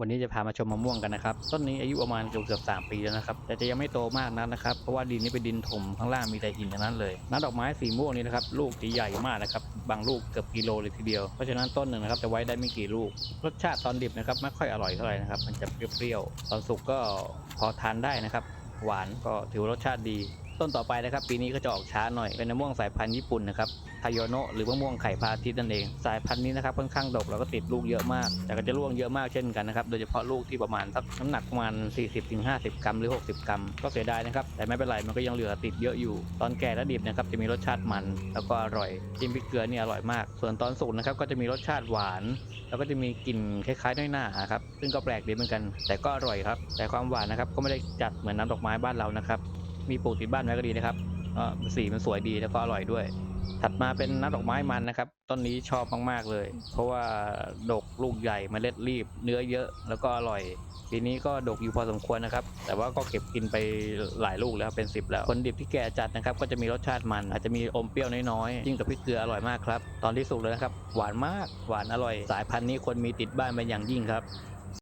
วันนี้จะพามาชมมะม่วงกันนะครับ ต้นนี้อายุประมาณเกือบเกือบสามปีแล้วนะครับ แต่จะยังไม่โตมากนักนะครับ เพราะว่าดินนี่เป็นดินถมข้างล่างมีแต่หินทั้งนั้นเลยน้ำดอกไม้สีม่วงนี่นะครับ ลูกจะใหญ่มากนะครับ บางลูกเกือบกิโลเลยทีเดียว เพราะฉะนั้นต้นหนึ่งนะครับจะไว้ได้ไม่กี่ลูก รสชาติตอนดิบนะครับไม่ค่อยอร่อยเท่าไหร่นะครับ มันจะเปรี้ยวๆ ตอนสุกก็พอทานได้นะครับ หวานก็ถือรสชาติดี ต้นต่อไปนะครับ ปีนี้ก็จะออกช้าหน่อยเป็นมะม่วงสายพันธุ์ญี่ปุ่นนะครับทาโยโนะหรือมะม่วงไข่พาทิตนั่นเอง สายพันธุ์นี้นะครับค่อนข้างดกแล้วก็ติดลูกเยอะมาก แต่ก็จะร่วงเยอะมากเช่นกันนะครับโดยเฉพาะลูกที่ประมาณสักน้ำหนักประมาณ 40-50 กรัมหรือ 60 กรัม ก็เสียดายนะครับแต่ไม่เป็นไรมันก็ยังเหลือติดเยอะอยู่ ตอนแก่และดิบนะครับจะมีรสชาติมัน แล้วก็อร่อยจิ้มพริกเกลือนี่ยอร่อยมาก ส่วนตอนสุกนะครับก็จะมีรสชาติหวาน แล้วก็จะมีกลิ่นคล้ายๆน้อยหน้าครับซึ่งก็แปลกดีเหมือนกัน แต่ก็อร่อยครับแต่ความหวานนะครับก็ไม่ได้จัดเหมือนน้ำดอกไม้บ้านเรานะครับ มีปลูกติดบ้านไว้ก็ดีนะครับก็สีมันสวยดีแล้วก็อร่อยด้วย ถัดมาเป็นน้ำดอกไม้มันนะครับ ต้นนี้ชอบมากๆเลย เพราะว่าดกลูกใหญ่เมล็ดรีบ เนื้อเยอะแล้วก็อร่อยปีนี้ก็ดกอยู่พอสมควรนะครับ แต่ว่าก็เก็บกินไปหลายลูกแล้วเป็น 10 แล้วคนดิบที่แก่จัดนะครับ ก็จะมีรสชาติมัน อาจจะมีอมเปรี้ยวน้อยๆยิ่งกับพริกเกลืออร่อยมากครับ ตอนที่สุกเลยนะครับ หวานมาก หวานอร่อย สายพันธุ์นี้คนมีติดบ้านเป็นอย่างยิ่งครับ